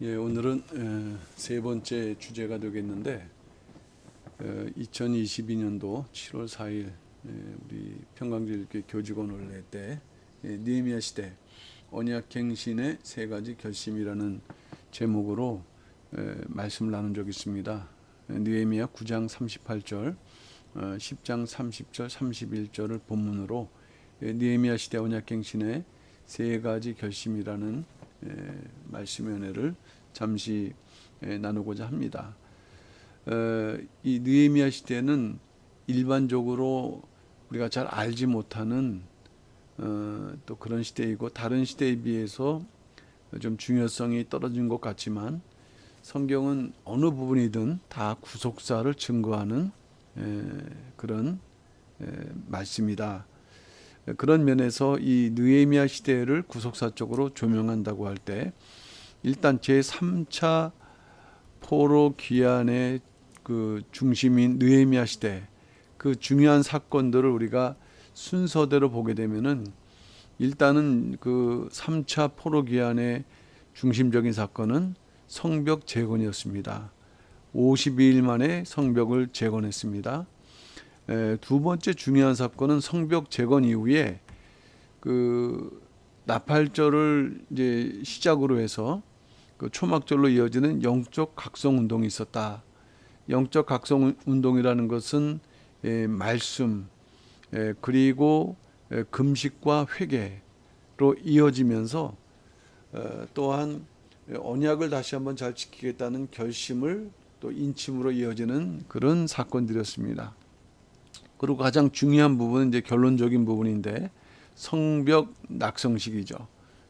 예, 오늘은 에, 세 번째 주제가 되겠는데 2022년도 7월 4일 우리 평강제일교 교직원원회 때 예, 니에미아 시대 언약갱신의 세 가지 결심이라는 제목으로 에, 말씀을 나눈 적이 있습니다. 에, 느헤미야 9장 38절, 어, 10장 30절, 31절을 본문으로 에, 느헤미야 시대 언약갱신의 세 가지 결심이라는 에, 말씀의 은혜를 잠시 에, 나누고자 합니다. 어, 이 느헤미야 시대는 일반적으로 우리가 잘 알지 못하는 어, 또 그런 시대이고 다른 시대에 비해서 좀 중요성이 떨어진 것 같지만 성경은 어느 부분이든 다 구속사를 증거하는 에, 그런 에, 말씀이다. 그런 면에서 이 느헤미야 시대를 구속사 쪽으로 조명한다고 할 때 일단 제 3차 포로 귀환의 그 중심인 느헤미야 시대 그 중요한 사건들을 우리가 순서대로 보게 되면은 일단은 그 3차 포로 귀환의 중심적인 사건은 성벽 재건이었습니다. 52일 만에 성벽을 재건했습니다. 에, 두 번째 중요한 사건은 성벽 재건 이후에 그 나팔절을 이제 시작으로 해서 그 초막절로 이어지는 영적 각성 운동이 있었다. 영적 각성 운동이라는 것은 에, 말씀 에, 그리고 에, 금식과 회개로 이어지면서 어, 또한 언약을 다시 한번 잘 지키겠다는 결심을 또 인침으로 이어지는 그런 사건들이었습니다. 그리고 가장 중요한 부분은 이제 결론적인 부분인데 성벽 낙성식이죠.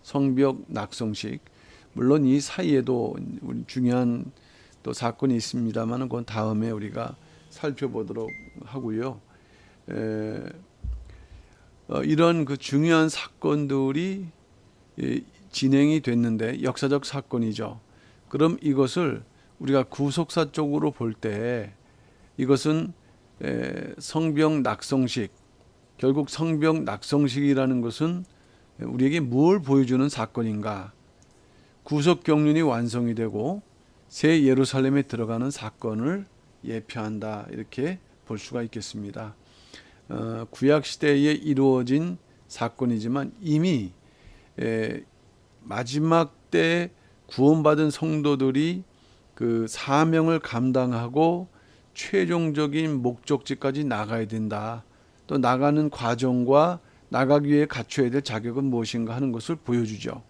성벽 낙성식. 물론 이 사이에도 중요한 또 사건이 있습니다만은 그건 다음에 우리가 살펴보도록 하고요. 에, 어, 이런 그 중요한 사건들이 예, 진행이 됐는데 역사적 사건이죠. 그럼 이것을 우리가 구속사 쪽으로 볼 때 이것은 에, 성병 낙성식 결국 성병 낙성식이라는 것은 우리에게 뭘 보여주는 사건인가? 구속 경륜이 완성이 되고 새 예루살렘에 들어가는 사건을 예표한다 이렇게 볼 수가 있겠습니다. 어, 구약 시대에 이루어진 사건이지만 이미 에, 마지막 때 구원받은 성도들이 그 사명을 감당하고 최종적인 목적지까지 나가야 된다. 또 나가는 과정과 나가기 위해 갖춰야 될 자격은 무엇인가 하는 것을 보여주죠.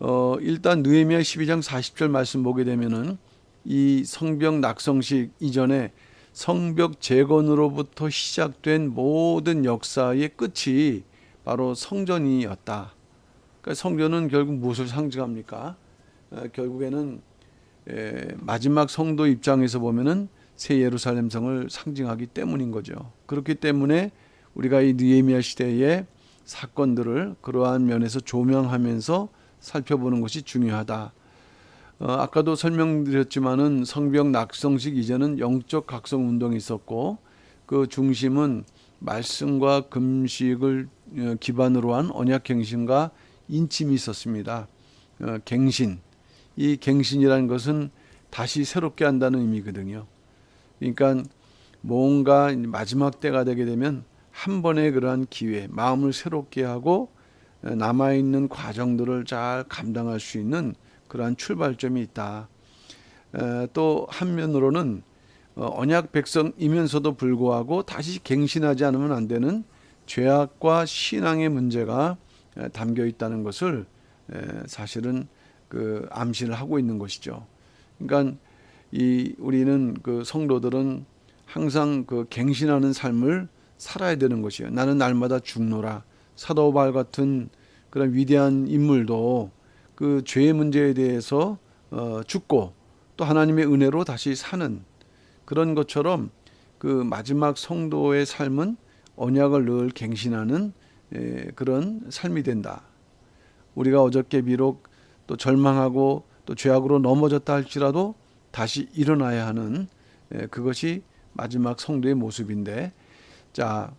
어, 일단 느헤미야 12장 40절 말씀 보게 되면은 이 성벽 낙성식 이전에 성벽 재건으로부터 시작된 모든 역사의 끝이 바로 성전이었다. 그러니까 성전은 결국 무엇을 상징합니까? 어, 결국에는 에, 마지막 성도 입장에서 보면은 새 예루살렘 성을 상징하기 때문인 거죠. 그렇기 때문에 우리가 이 느헤미야 시대의 사건들을 그러한 면에서 조명하면서 살펴보는 것이 중요하다. 어, 아까도 설명드렸지만은 성벽 낙성식 이전은 영적 각성 운동이 있었고 그 중심은 말씀과 금식을 어, 기반으로 한 언약 갱신과 인침이 있었습니다. 어, 갱신. 이 갱신이라는 것은 다시 새롭게 한다는 의미거든요. 그러니까 뭔가 마지막 때가 되게 되면 한 번의 그러한 기회, 마음을 새롭게 하고 남아 있는 과정들을 잘 감당할 수 있는 그러한 출발점이 있다. 또 한면으로는 어, 언약 백성이면서도 불구하고 다시 갱신하지 않으면 안 되는 죄악과 신앙의 문제가 담겨 있다는 것을 사실은 그 암시를 하고 있는 것이죠. 그러니까 이 우리는 그 성도들은 항상 그 갱신하는 삶을 살아야 되는 것이에요. 나는 날마다 죽노라. 사도 바울 같은 그런 위대한 인물도 그 죄의 문제에 대해서 어, 죽고 또 하나님의 은혜로 다시 사는 그런 것처럼 그 마지막 성도의 삶은 언약을 늘 갱신하는 에, 그런 삶이 된다. 우리가 어저께 비록 또 절망하고 또 죄악으로 넘어졌다 할지라도 다시 일어나야 하는 에, 그것이 마지막 성도의 모습인데 자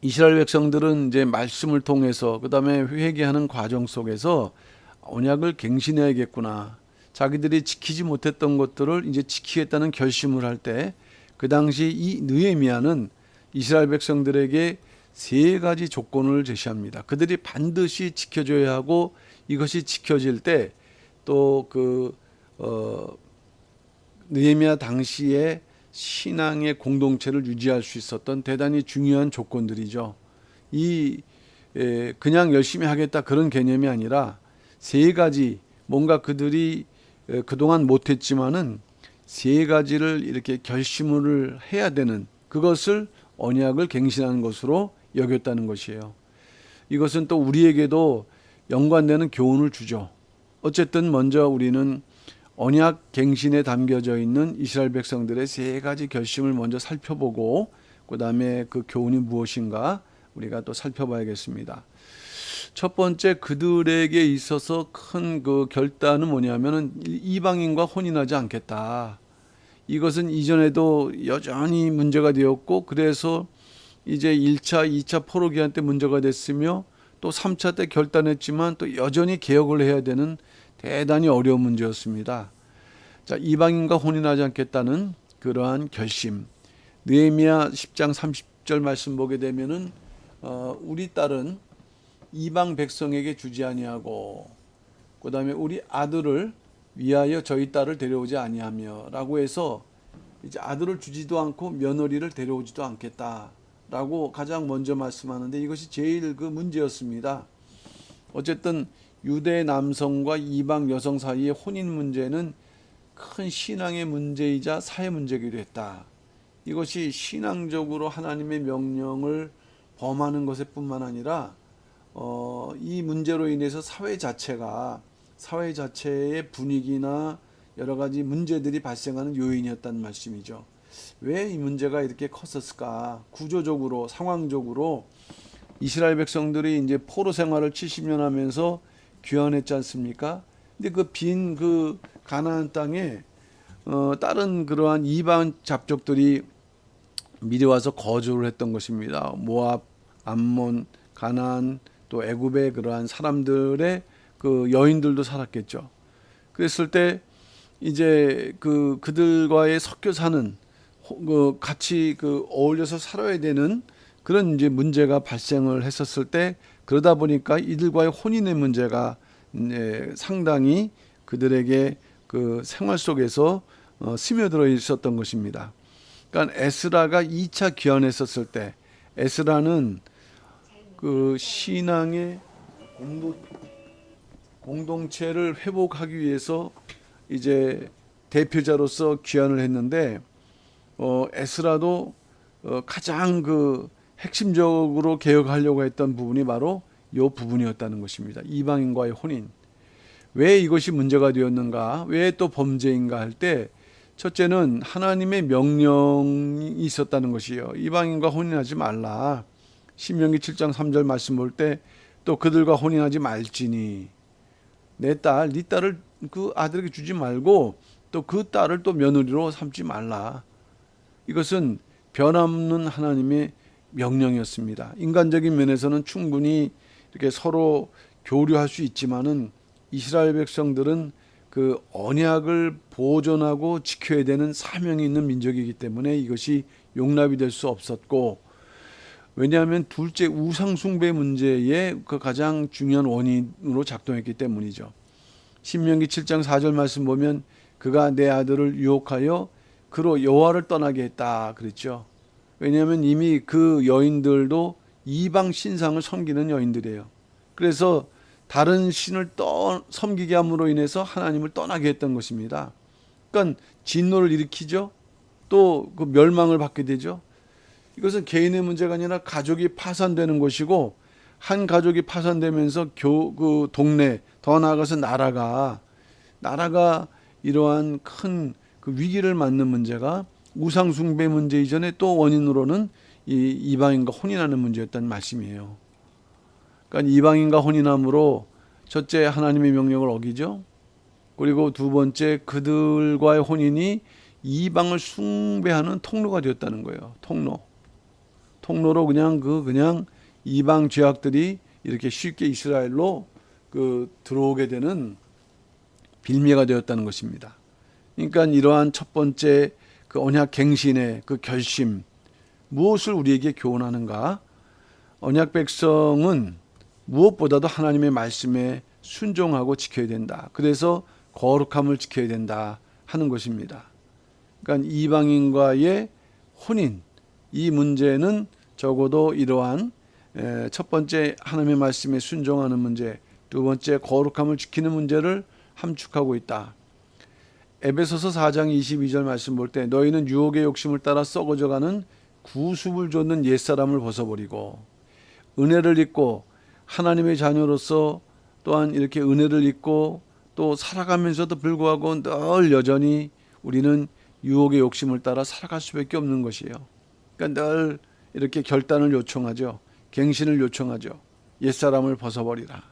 이스라엘 백성들은 이제 말씀을 통해서 그다음에 회개하는 과정 속에서 언약을 갱신해야겠구나. 자기들이 지키지 못했던 것들을 이제 지키겠다는 결심을 할 때 그 당시 이 느헤미야는 이스라엘 백성들에게 세 가지 조건을 제시합니다. 그들이 반드시 지켜줘야 하고 이것이 지켜질 때 또그 어, 느헤미야 당시에 신앙의 공동체를 유지할 수 있었던 대단히 중요한 조건들이죠. 이 에, 그냥 열심히 하겠다 그런 개념이 아니라 세 가지 뭔가 그들이 에, 그동안 못했지만은 세 가지를 이렇게 결심을 해야 되는 그것을 언약을 갱신하는 것으로 여겼다는 것이에요. 이것은 또 우리에게도 연관되는 교훈을 주죠. 어쨌든 먼저 우리는 언약 갱신에 담겨져 있는 이스라엘 백성들의 세 가지 결심을 먼저 살펴보고 그다음에 그 교훈이 무엇인가 우리가 또 살펴봐야겠습니다. 첫 번째 그들에게 있어서 큰 그 결단은 뭐냐면은 이방인과 혼인하지 않겠다. 이것은 이전에도 여전히 문제가 되었고 그래서 이제 1차, 2차 포로기한 때 문제가 됐으며 또 3차 때 결단했지만 또 여전히 개혁을 해야 되는 대단히 어려운 문제였습니다. 자, 이방인과 혼인하지 않겠다는 그러한 결심. 느헤미야 10장 30절 말씀 보게 되면은 어, 우리 딸은 이방 백성에게 주지 아니하고 그다음에 우리 아들을 위하여 저희 딸을 데려오지 아니하며라고 해서 이제 아들을 주지도 않고 며느리를 데려오지도 않겠다라고 가장 먼저 말씀하는데 이것이 제일 그 문제였습니다. 어쨌든 유대 남성과 이방 여성 사이의 혼인 문제는 큰 신앙의 문제이자 사회 문제기도 했다. 이것이 신앙적으로 하나님의 명령을 범하는 것뿐만 아니라 어, 이 문제로 인해서 사회 자체가 사회 자체의 분위기나 여러 가지 문제들이 발생하는 요인이었다는 말씀이죠. 왜 이 문제가 이렇게 컸었을까? 구조적으로 상황적으로 이스라엘 백성들이 이제 포로 생활을 70년 하면서 귀환했지 않습니까? 근데 그빈그 가나안 땅에 어 다른 그러한 이방 잡족들이 미리 와서 거주를 했던 것입니다. 모압, 암몬, 가나안 또 애굽의 그러한 사람들의 그 여인들도 살았겠죠. 그랬을 때 이제 그 그들과의 섞여 사는 그 같이 그 어울려서 살아야 되는 그런 이제 문제가 발생을 했었을 때 그러다 보니까 이들과의 혼인의 문제가 이제 상당히 그들에게 그 생활 속에서 어, 스며들어 있었던 것입니다. 그러니까 에스라가 2차 귀환했었을 때 에스라는 그 신앙의 공동, 공동체를 회복하기 위해서 이제 대표자로서 귀환을 했는데 어, 에스라도 어, 가장 그 핵심적으로 개혁하려고 했던 부분이 바로 이 부분이었다는 것입니다. 이방인과의 혼인. 왜 이것이 문제가 되었는가? 왜 또 범죄인가 할 때 첫째는 하나님의 명령이 있었다는 것이요. 이방인과 혼인하지 말라. 신명기 7장 3절 말씀 볼 때 또 그들과 혼인하지 말지니 내 딸, 네 딸을 그 아들에게 주지 말고 또 그 딸을 또 며느리로 삼지 말라. 이것은 변함없는 하나님의 명령이었습니다. 인간적인 면에서는 충분히 이렇게 서로 교류할 수 있지만은 이스라엘 백성들은 그 언약을 보존하고 지켜야 되는 사명이 있는 민족이기 때문에 이것이 용납이 될 수 없었고 왜냐하면 둘째 우상 숭배 문제의 그 가장 중요한 원인으로 작동했기 때문이죠. 신명기 7장 4절 말씀 보면 그가 내 아들을 유혹하여 그로 여호와를 떠나게 했다 그랬죠. 왜냐하면 이미 그 여인들도 이방 신상을 섬기는 여인들이에요. 그래서 다른 신을 떠 섬기게 함으로 인해서 하나님을 떠나게 했던 것입니다. 그러니까 진노를 일으키죠. 또 그 멸망을 받게 되죠. 이것은 개인의 문제가 아니라 가족이 파산되는 것이고 한 가족이 파산되면서 교, 그 동네 더 나아가서 나라가 나라가 이러한 큰 그 위기를 맞는 문제가 우상 숭배 문제 이전에 또 원인으로는 이 이방인과 혼인하는 문제였다는 말씀이에요. 그러니까 이방인과 혼인함으로 첫째 하나님의 명령을 어기죠. 그리고 두 번째 그들과의 혼인이 이방을 숭배하는 통로가 되었다는 거예요. 통로. 통로로 그냥 그 그냥 이방 죄악들이 이렇게 쉽게 이스라엘로 그 들어오게 되는 빌미가 되었다는 것입니다. 그러니까 이러한 첫 번째 그 언약 갱신의 그 결심 무엇을 우리에게 교훈하는가? 언약 백성은 무엇보다도 하나님의 말씀에 순종하고 지켜야 된다. 그래서 거룩함을 지켜야 된다 하는 것입니다. 그러니까 이방인과의 혼인 이 문제는 적어도 이러한 에, 첫 번째 하나님의 말씀에 순종하는 문제, 두 번째 거룩함을 지키는 문제를 함축하고 있다. 에베소서 4장 22절 말씀 볼 때 너희는 유혹의 욕심을 따라 썩어져가는 구습을 줬는 옛사람을 벗어버리고 은혜를 입고 하나님의 자녀로서 또한 이렇게 은혜를 입고 또 살아가면서도 불구하고 늘 여전히 우리는 유혹의 욕심을 따라 살아갈 수밖에 없는 것이에요. 그러니까 늘 이렇게 결단을 요청하죠. 갱신을 요청하죠. 옛사람을 벗어버리라.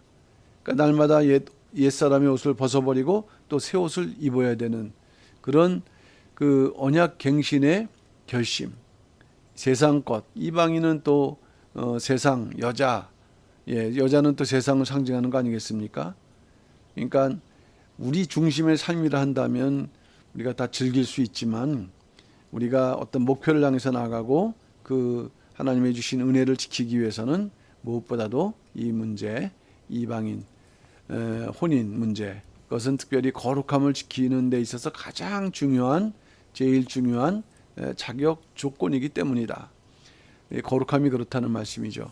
그러니까 날마다 옛, 옛사람의 옷을 벗어버리고 또 새 옷을 입어야 되는 그런 그 언약 갱신의 결심. 세상 것. 이방인은 또 어, 세상 여자. 예, 여자는 또 세상을 상징하는 거 아니겠습니까? 그러니까 우리 중심의 삶이라 한다면 우리가 다 즐길 수 있지만 우리가 어떤 목표를 향해서 나가고 그 하나님의 주신 은혜를 지키기 위해서는 무엇보다도 이 문제 이방인 에, 혼인 문제 그것은 특별히 거룩함을 지키는 데 있어서 가장 중요한 제일 중요한 에, 자격 조건이기 때문이다. 이 거룩함이 그렇다는 말씀이죠.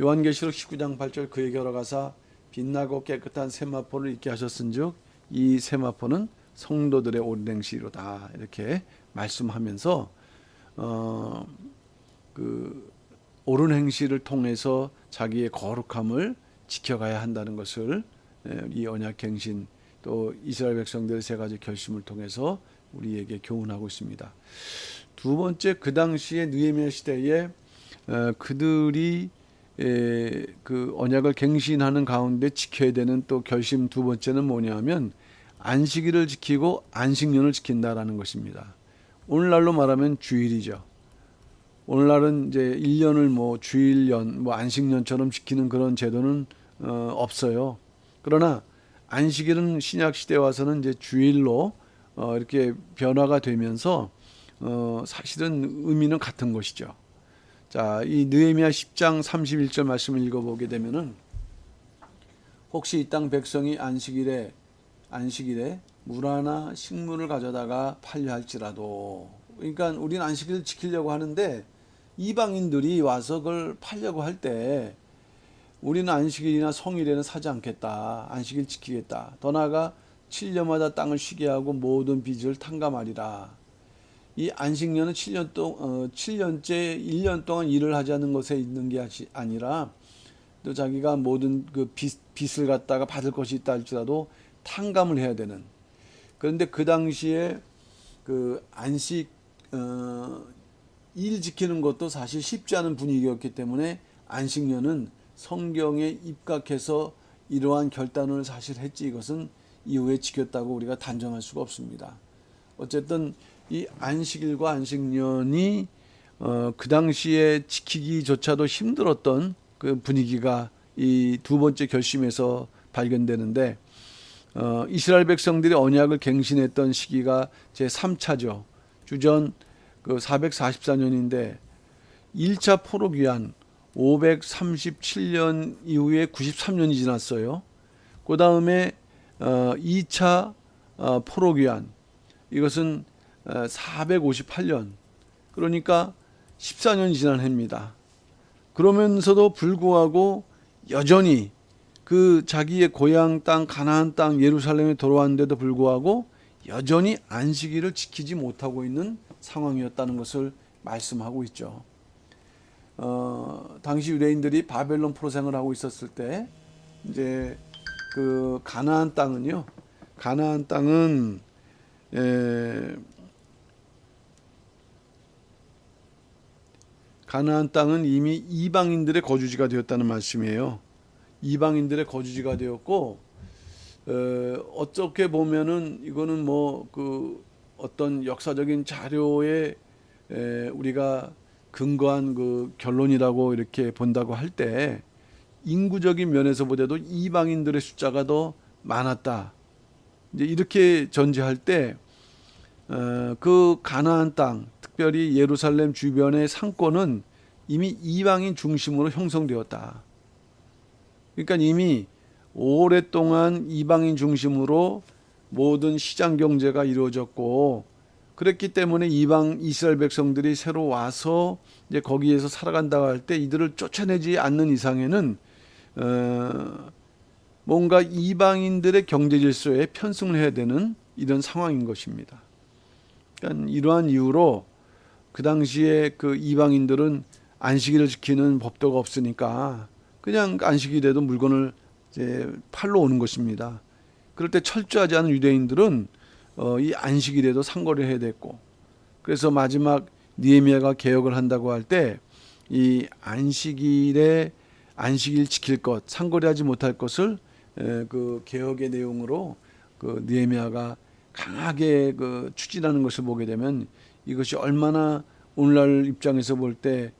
요한계시록 19장 8절 그에게 걸어가사 빛나고 깨끗한 세마포를 입게 하셨은즉 이 세마포는 성도들의 온행시로다 이렇게 말씀하면서 어, 그 옳은 행실을 통해서 자기의 거룩함을 지켜가야 한다는 것을 에, 이 언약 행신 또 이스라엘 백성들의 세 가지 결심을 통해서 우리에게 교훈하고 있습니다. 두 번째 그 당시에 느헤미야 시대에 어, 그들이 에, 그 언약을 갱신하는 가운데 지켜야 되는 또 결심 두 번째는 뭐냐면 안식일을 지키고 안식년을 지킨다라는 것입니다. 오늘날로 말하면 주일이죠. 오늘날은 이제 1년을 뭐 주일년, 뭐 안식년처럼 지키는 그런 제도는 어, 없어요. 그러나 안식일은 신약 시대 에 와서는 이제 주일로 어, 이렇게 변화가 되면서 어, 사실은 의미는 같은 것이죠. 자, 이 느헤미야 10장 31절 말씀을 읽어 보게 되면은 혹시 이 땅 백성이 안식일에 안식일에 물 하나 식물을 가져다가 팔려 할지라도 그러니까 우리는 안식일을 지키려고 하는데 이방인들이 와서 그걸 팔려고 할때 우리는 안식일이나 성일에는 사지 않겠다. 안식일 지키겠다. 더 나아가 7년마다 땅을 쉬게 하고 모든 빚을 탕감하리라. 이 안식년은 7년 동 어, 7년째 1년 동안 일을 하지 않는 것에 있는 게 아니라 또 자기가 모든 그 빚, 빚을 갖다가 받을 것이 있다 할지라도 탕감을 해야 되는 그런데 그 당시에 그 안식 어, 일 지키는 것도 사실 쉽지 않은 분위기였기 때문에 안식년은 성경에 입각해서 이러한 결단을 사실 했지 이것은 이후에 지켰다고 우리가 단정할 수가 없습니다. 어쨌든 이 안식일과 안식년이 어, 그 당시에 지키기조차도 힘들었던 그 분위기가 이 두 번째 결심에서 발견되는데 어, 이스라엘 백성들이 언약을 갱신했던 시기가 제 3차죠. 주전 그 444년인데 1차 포로 귀환 537년 이후에 93년이 지났어요. 그 다음에 어, 2차 어, 포로 귀환 이것은 어, 458년 그러니까 14년이 지난 해입니다. 그러면서도 불구하고 여전히 그 자기의 고향 땅 가나안 땅 예루살렘에 돌아왔는데도 불구하고 여전히 안식일을 지키지 못하고 있는 상황이었다는 것을 말씀하고 있죠. 어, 당시 유대인들이 바벨론 포로생을 하고 있었을 때 이제 그 가나안 땅은요. 가나안 땅은 에, 가나안 땅은 이미 이방인들의 거주지가 되었다는 말씀이에요. 이방인들의 거주지가 되었고 어, 어떻게 보면은 이거는 뭐 그 어떤 역사적인 자료에 에, 우리가 근거한 그 결론이라고 이렇게 본다고 할 때 인구적인 면에서 보더라도 이방인들의 숫자가 더 많았다. 이제 이렇게 전제할 때, 어, 그 가나안 땅, 특별히 예루살렘 주변의 상권은 이미 이방인 중심으로 형성되었다. 그러니까 이미 오랫동안 이방인 중심으로 모든 시장 경제가 이루어졌고 그랬기 때문에 이방 이스라엘 백성들이 새로 와서 이제 거기에서 살아간다고 할 때 이들을 쫓아내지 않는 이상에는 어, 뭔가 이방인들의 경제 질서에 편승을 해야 되는 이런 상황인 것입니다. 그러니까 이러한 이유로 그 당시에 그 이방인들은 안식일을 지키는 법도가 없으니까 그냥 안식일에도 물건을 이제 팔러 오는 것입니다. 그럴 때 철저하지 않은 유대인들은 어, 이 안식일에도 상거를 해야 됐고 그래서 마지막 니에미아가 개혁을 한다고 할 때 이 안식일에 안식일 지킬 것 상거래하지 못할 것을 에, 그 개혁의 내용으로 그 니에미아가 강하게 그 추진하는 것을 보게 되면 이것이 얼마나 오늘날 입장에서 볼 때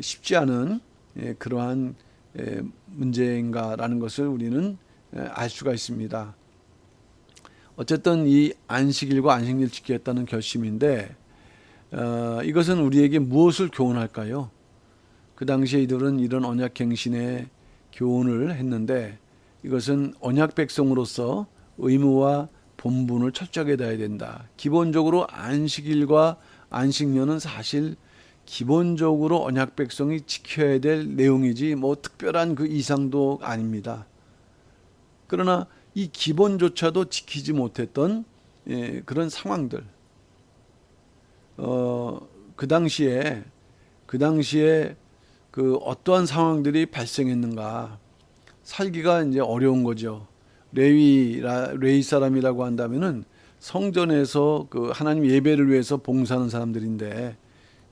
쉽지 않은 에, 그러한 에, 문제인가라는 것을 우리는 에, 알 수가 있습니다. 어쨌든 이 안식일과 안식일 지키겠다는 결심인데 어, 이것은 우리에게 무엇을 교훈할까요? 그 당시에 이들은 이런 언약 갱신의 교훈을 했는데 이것은 언약 백성으로서 의무와 본분을 철저하게 다해야 된다. 기본적으로 안식일과 안식년은 사실 기본적으로 언약 백성이 지켜야 될 내용이지 뭐 특별한 그 이상도 아닙니다. 그러나 이 기본조차도 지키지 못했던 예, 그런 상황들. 어, 그 당시에 그 당시에 그 어떠한 상황들이 발생했는가 살기가 이제 어려운 거죠. 레위 사람이라고 한다면은 성전에서 그 하나님 예배를 위해서 봉사하는 사람들인데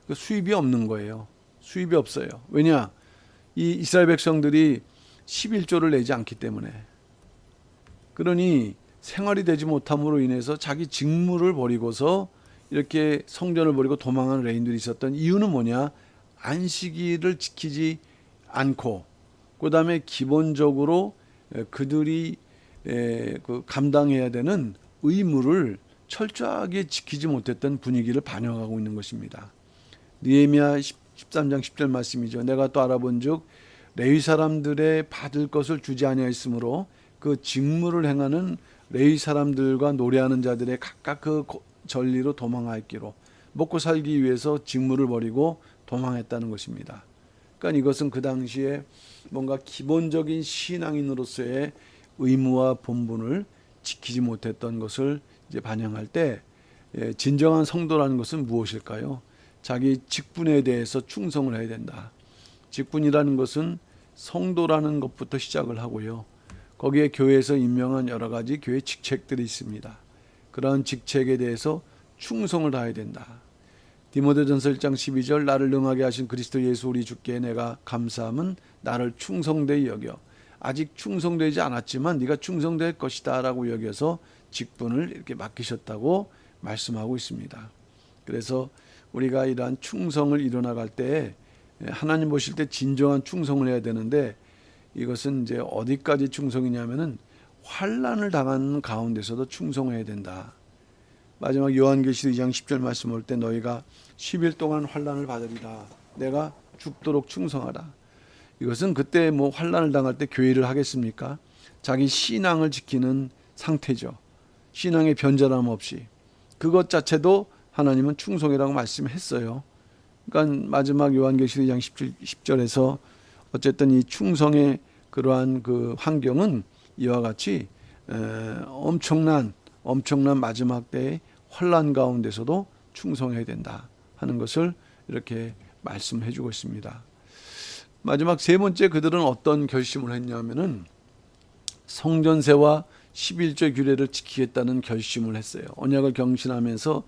그 수입이 없는 거예요. 수입이 없어요. 왜냐? 이 이스라엘 백성들이 11조를 내지 않기 때문에 그러니 생활이 되지 못함으로 인해서 자기 직무를 버리고서 이렇게 성전을 버리고 도망하는 레인들이 있었던 이유는 뭐냐? 안식일을 지키지 않고 그다음에 기본적으로 그들이 그 감당해야 되는 의무를 철저하게 지키지 못했던 분위기를 반영하고 있는 것입니다. 느헤미야 13장 10절 말씀이죠. 내가 또 알아본즉 레위 사람들의 받을 것을 주지 아니하였으므로 그 직무를 행하는 레위 사람들과 노래하는 자들의 각각 그 전리로 도망하였기로 먹고 살기 위해서 직무를 버리고 도망했다는 것입니다. 그러니까 이것은 그 당시에 뭔가 기본적인 신앙인으로서의 의무와 본분을 지키지 못했던 것을 이제 반영할 때 예, 진정한 성도라는 것은 무엇일까요? 자기 직분에 대해서 충성을 해야 된다. 직분이라는 것은 성도라는 것부터 시작을 하고요. 거기에 교회에서 임명한 여러 가지 교회 직책들이 있습니다. 그런 직책에 대해서 충성을 다해야 된다. 디모데전서 1장 12절 나를 능하게 하신 그리스도 예수 우리 주께 내가 감사함은 나를 충성되이 여겨 아직 충성되지 않았지만 네가 충성될 것이다라고 여겨서 직분을 이렇게 맡기셨다고 말씀하고 있습니다. 그래서 우리가 이러한 충성을 이뤄나갈 때 하나님 보실 때 진정한 충성을 해야 되는데 이것은 이제 어디까지 충성이냐면은 환란을 당하는 가운데서도 충성해야 된다. 마지막 요한계시록 2장 10절 말씀 올 때 너희가 10일 동안 환란을 받으리라. 내가 죽도록 충성하라. 이것은 그때 뭐 환란을 당할 때 교회를 하겠습니까? 자기 신앙을 지키는 상태죠. 신앙의 변절함 없이 그것 자체도 하나님은 충성이라고 말씀했어요. 그러니까 마지막 요한계시록 2장 10절, 에서 어쨌든 이 충성의 그러한 그 환경은 이와 같이 에, 엄청난 엄청난 마지막 때의 환란 가운데서도 충성해야 된다 하는 것을 이렇게 말씀해 주고 있습니다. 마지막 세 번째 그들은 어떤 결심을 했냐면은 성전세와 11조 규례를 지키겠다는 결심을 했어요. 언약을 경신하면서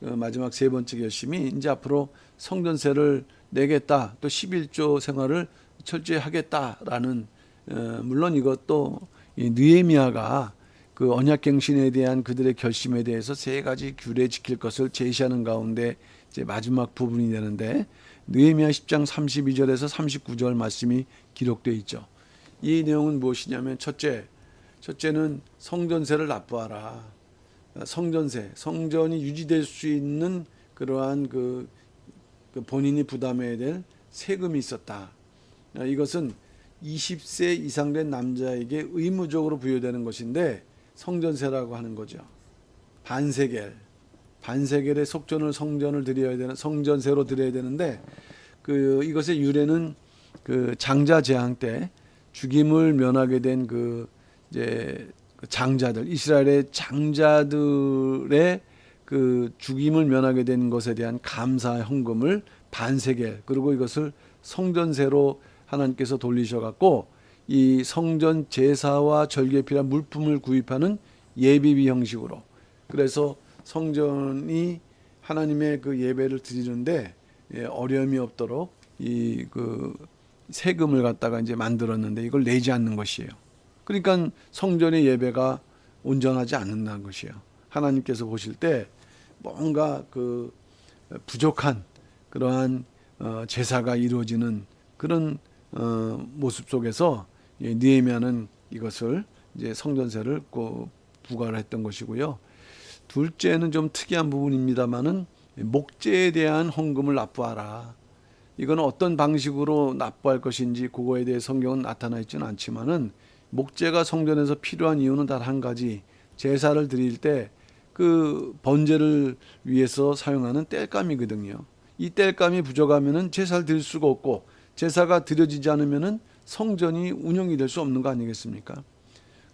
그 마지막 세 번째 결심이 이제 앞으로 성전세를 내겠다. 또 11조 생활을 철저히 하겠다라는 어, 물론 이것도 이 느헤미야가 그 언약 갱신에 대한 그들의 결심에 대해서 세 가지 규례 지킬 것을 제시하는 가운데 이제 마지막 부분이 되는데 느헤미야 10장 32절에서 39절 말씀이 기록되어 있죠. 이 내용은 무엇이냐면 첫째, 첫째는 성전세를 납부하라. 성전세, 성전이 유지될 수 있는 그러한 그, 그 본인이 부담해야 될 세금이 있었다. 이것은 20세 이상 된 남자에게 의무적으로 부여되는 것인데 성전세라고 하는 거죠. 반세겔, 반세겔의 속전을 성전을 드려야 되는 성전세로 드려야 되는데 그 이것의 유래는 그 장자 재앙 때 죽임을 면하게 된 그 이제 그 장자들 이스라엘의 장자들의 그 죽임을 면하게 된 것에 대한 감사 헌금을 반세겔 그리고 이것을 성전세로 하나님께서 돌리셔 갖고 이 성전 제사와 절기에 필요한 물품을 구입하는 예비비 형식으로 그래서 성전이 하나님의 그 예배를 드리는데 예, 어려움이 없도록 이 그 세금을 갖다가 이제 만들었는데 이걸 내지 않는 것이에요. 그러니까 성전의 예배가 온전하지 않는다는 것이에요. 하나님께서 보실 때 뭔가 그 부족한 그러한 어, 제사가 이루어지는 그런 어, 모습 속에서 예, 느헤미야는 이것을 이제 성전세를 그 부과를 했던 것이고요. 둘째는 좀 특이한 부분입니다만은 목재에 대한 헌금을 납부하라. 이건 어떤 방식으로 납부할 것인지 그거에 대해 성경은 나타나 있지는 않지만은 목재가 성전에서 필요한 이유는 단 한 가지 제사를 드릴 때 그 번제를 위해서 사용하는 땔감이거든요. 이 땔감이 부족하면은 제사를 드릴 수가 없고 제사가 드려지지 않으면은 성전이 운영이 될 수 없는 거 아니겠습니까?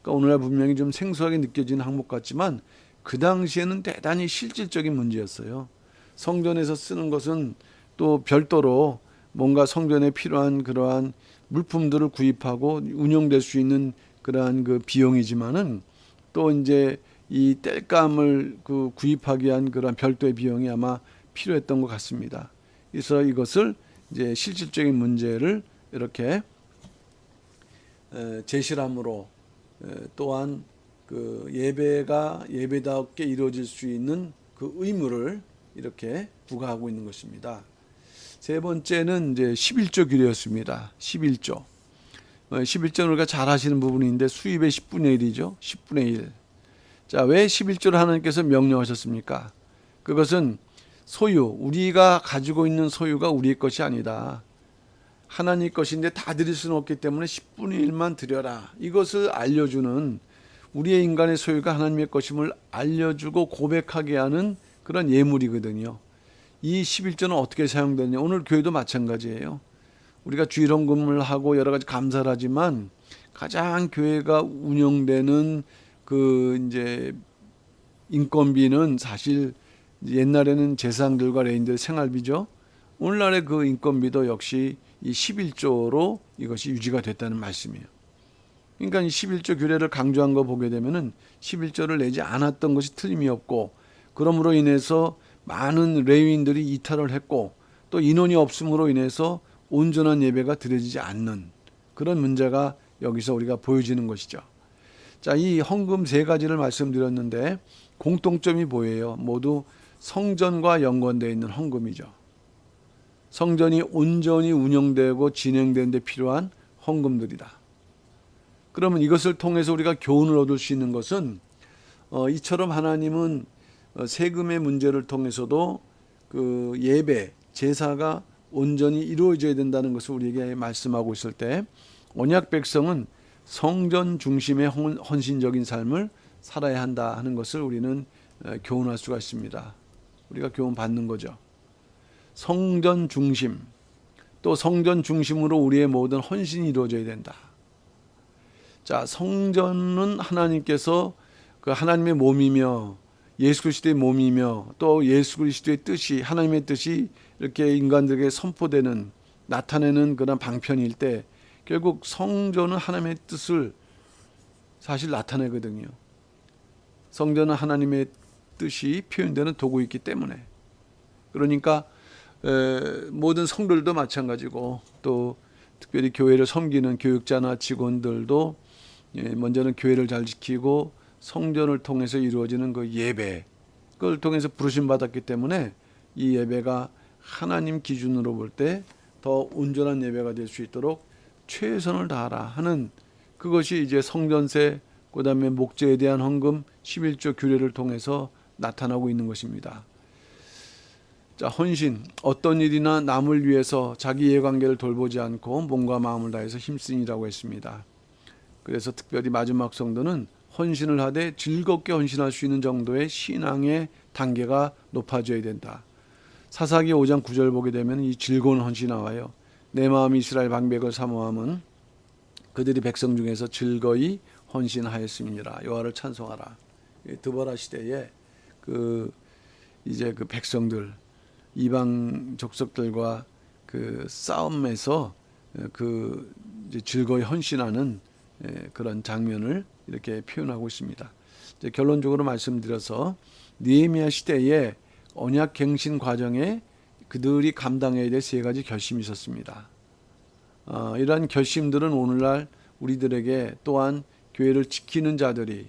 그러니까 오늘날 분명히 좀 생소하게 느껴지는 항목 같지만 그 당시에는 대단히 실질적인 문제였어요. 성전에서 쓰는 것은 또 별도로 뭔가 성전에 필요한 그러한 물품들을 구입하고 운영될 수 있는 그러한 그 비용이지만은 또 이제 이 땔감을 그 구입하기 위한 그러한 별도의 비용이 아마 필요했던 것 같습니다. 그래서 이것을 이제 실질적인 문제를 이렇게 에, 또한 그 예배가 예배답게 이루어질 수 있는 그 의무를 이렇게 부과하고 있는 것입니다. 세 번째는 이제 11조 규례였습니다. 11조. 어, 11조는 우리가 잘 하시는 부분인데 수입의 10분의 1이죠. 10분의 1. 자, 왜 11조를 하나님께서 명령하셨습니까? 그것은 소유, 우리가 가지고 있는 소유가 우리의 것이 아니다. 하나님 것인데 다 드릴 수는 없기 때문에 10분의 1만 드려라. 이것을 알려주는 우리의 인간의 소유가 하나님의 것임을 알려주고 고백하게 하는 그런 예물이거든요. 이 11조는 어떻게 사용되느냐. 오늘 교회도 마찬가지예요. 우리가 주일헌금을 하고 여러 가지 감사를 하지만 가장 교회가 운영되는 그 이제 인건비는 사실 옛날에는 재상들과 레인들 생활비죠. 오늘날의 그 인건비도 역시 이 11조로 이것이 유지가 됐다는 말씀이에요. 그러니까 이 11조 규례를 강조한 거 보게 되면은 11조를 내지 않았던 것이 틀림이 없고 그러므로 인해서 많은 레위인들이 이탈을 했고 또 인원이 없음으로 인해서 온전한 예배가 드려지지 않는 그런 문제가 여기서 우리가 보여지는 것이죠. 자, 이 헌금 세 가지를 말씀드렸는데 공통점이 보여요. 모두 성전과 연관되어 있는 헌금이죠. 성전이 온전히 운영되고 진행되는 데 필요한 헌금들이다. 그러면 이것을 통해서 우리가 교훈을 얻을 수 있는 것은 어, 이처럼 하나님은 어, 세금의 문제를 통해서도 그 예배, 제사가 온전히 이루어져야 된다는 것을 우리에게 말씀하고 있을 때 언약 백성은 성전 중심의 헌- 헌신적인 삶을 살아야 한다 하는 것을 우리는 어, 교훈할 수가 있습니다. 우리가 교훈 받는 거죠. 성전 중심 또 성전 중심으로 우리의 모든 헌신이 이루어져야 된다. 자, 성전은 하나님께서 그 하나님의 몸이며 예수 그리스도의 몸이며 또 예수 그리스도의 뜻이 하나님의 뜻이 이렇게 인간들에게 선포되는 나타내는 그런 방편일 때 결국 성전은 하나님의 뜻을 사실 나타내거든요. 성전은 하나님의 뜻이 표현되는 도구이기 때문에. 그러니까 에, 모든 성들도 마찬가지고 또 특별히 교회를 섬기는 교육자나 직원들도 예, 먼저는 교회를 잘 지키고 성전을 통해서 이루어지는 그 예배 그걸 통해서 부르심 받았기 때문에 이 예배가 하나님 기준으로 볼 때 더 온전한 예배가 될 수 있도록 최선을 다하라 하는 그것이 이제 성전세 그다음에 목재에 대한 헌금 11조 규례를 통해서 나타나고 있는 것입니다. 자, 헌신 어떤 일이나 남을 위해서 자기 이해관계를 돌보지 않고 몸과 마음을 다해서 힘쓰니라고 했습니다. 그래서 특별히 마지막 성도는 헌신을 하되 즐겁게 헌신할 수 있는 정도의 신앙의 단계가 높아져야 된다. 사사기 5장 9절 보게 되면 이 즐거운 헌신이 나와요. 내 마음이 이스라엘 방백을 사모함은 그들이 백성 중에서 즐거이 헌신하였음이니라. 여호와를 찬송하라. 이 드보라 시대에 그 이제 그 백성들 이방 족속들과 그 싸움에서 그 즐거이 헌신하는 예, 그런 장면을 이렇게 표현하고 있습니다. 결론적으로 말씀드려서 니에미아 시대에 언약 갱신 과정에 그들이 감당해야 될 세 가지 결심이 있었습니다. 어, 이러한 결심들은 오늘날 우리들에게 또한 교회를 지키는 자들이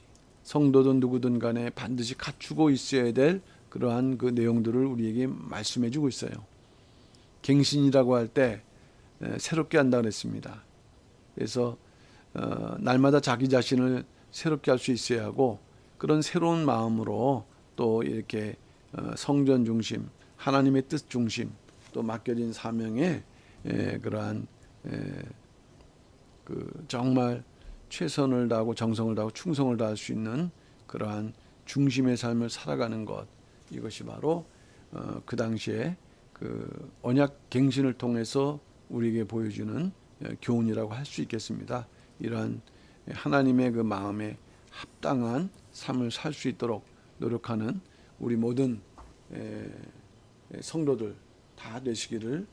성도든 누구든 간에 반드시 갖추고 있어야 될 그러한 그 내용들을 우리에게 말씀해 주고 있어요. 갱신이라고 할 때 새롭게 한다 그랬습니다. 그래서 어, 날마다 자기 자신을 새롭게 할 수 있어야 하고 그런 새로운 마음으로 또 이렇게 어, 성전 중심, 하나님의 뜻 중심, 또 맡겨진 사명에 에, 그러한 에, 그 정말 최선을 다하고 정성을 다하고 충성을 다할 수 있는 그러한 중심의 삶을 살아가는 것 이것이 바로 어, 그 당시에 그 언약 갱신을 통해서 우리에게 보여주는 에, 교훈이라고 할 수 있겠습니다. 이러한 하나님의 그 마음에 합당한 삶을 살 수 있도록 노력하는 우리 모든 성도들 다 되시기를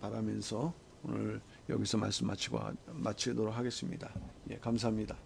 바라면서 오늘 여기서 말씀 마치고 마치도록 하겠습니다. 예, 감사합니다.